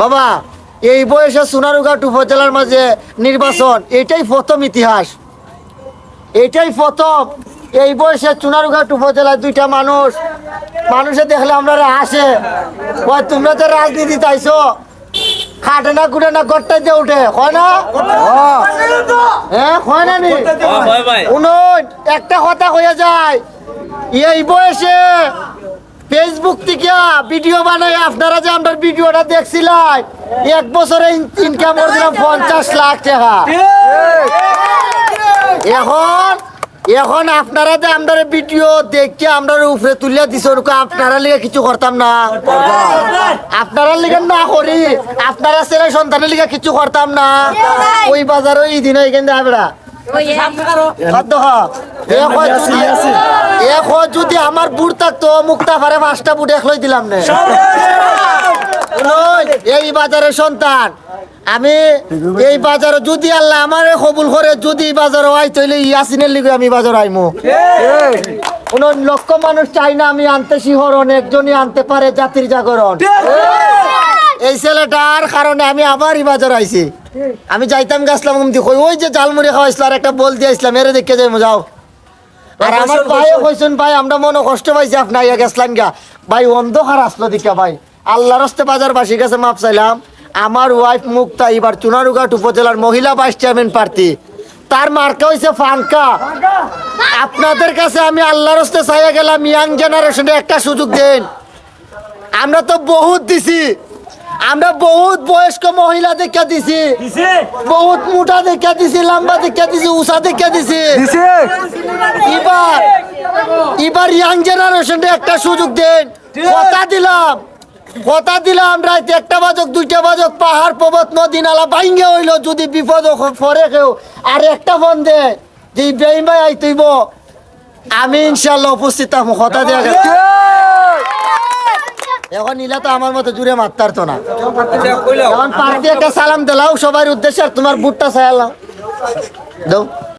বাবা এই বয়সে সোনারুঘাট উপজেলার মাঝে নির্বাচন এটাই প্রথম ইতিহাস। এটাই প্রথম। এই বয়সে চুনারুঘাট উপজেলায় দুইটা মানুষ মানুষে দেখলে আমরা আসে ওই তোমরা তো রাজনীতি চাইছো খাটে না কুটে না গড়টাই দিয়ে উঠে হয় না? হ্যাঁ হয় না নি? একটা কথা হয়ে যায়। এই বয়সে ভিডিও বানাই আপনারা যে আমার ভিডিওটা দেখছিলেন এক বছরে ইনকাম করছিলাম পঞ্চাশ লাখ টাকা। এখন এখন আপনারা যে আমরা ভিডিও দেখে আমরা উপরে তুলে দিছ আপনারা লিগে কিছু করতাম না। আপনারা লিগে না করি আপনারা ছেলে সন্তানের লিগে কিছু করতাম না। ওই বাজারও এই দিন এখানে আমরা খাদ্য এ কয় যদি- আমার বুট থাকতো, মুক্তা পারে পাঁচটা বুট এক দিলাম না। এই বাজারের সন্তান। আমি এই বাজারে যদি আল্লাহ আমার কবুল করে, যদি বাজারে আই তৈলে ইয়াসিনের লিগে আমি বাজার আইমু। কোন লক্ষ মানুষ চাই না আমি আনতে শিহরণ, একজনই আনতে পারে জাতির জাগরণ। এই ছেলেটার কারণে আমি আবার এই বাজার আইছি। আমি যাইতাম গেছিলাম ওই যে জালমুড়ি খাওয়াইছিল, আর একটা বল দিয়েছিলাম, এরে দেখে যাই যাও। আর আমার ভাইও কইছেন ভাই আমরা মনে কষ্ট পাইছি আপনার ইয়া গেছিলাম গা। ভাই অন্ধকার আসলো দিকা ভাই। আল্লাহর হস্তে বাজার বাসীর কাছে মাপ চাইলাম। আমার ওয়াইফ মুক্তা এবার চুনারুঘাট উপজেলার মহিলা ভাইস চেয়ারম্যান প্রার্থী। তার মার্কা হইছে ফানকা। আপনাদের কাছে আমি আল্লাহর হস্তে চাইয়া গেলাম ইয়াং জেনারেশনে একটা সুযোগ দেন। আমরা তো বহুত দিছি। আমরা বহুত বয়স্ক মহিলা দেখা দিছি। বহুত মোটা দেখা দিছি লম্বা দেখা দিছি উষা দেখা দিছি। এবার এবার ইয়াং জেনারেশনে একটা সুযোগ দেন। কথা দিলাম। কথা দিলাম রাইতে একটা বাজক দুইটা বাজক পাহাড় পর্বত নদী নালা ভাঙ্গে হইল যদি বিপদ পরে কেউ। আর একটা ফোন দে যে বেইমাই আইতইব। আমি ইনশাল্লাহ উপস্থিত থাকব। কথা দেওয়া গেছে। এখন নিলা তো আমার মতো জুড়ে মারতার তো না। এখন পার্টি একটা সালাম দিলাও সবার উদ্দেশ্যে আর তোমার বুটটা সায়ালাও দাও।